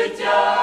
життя.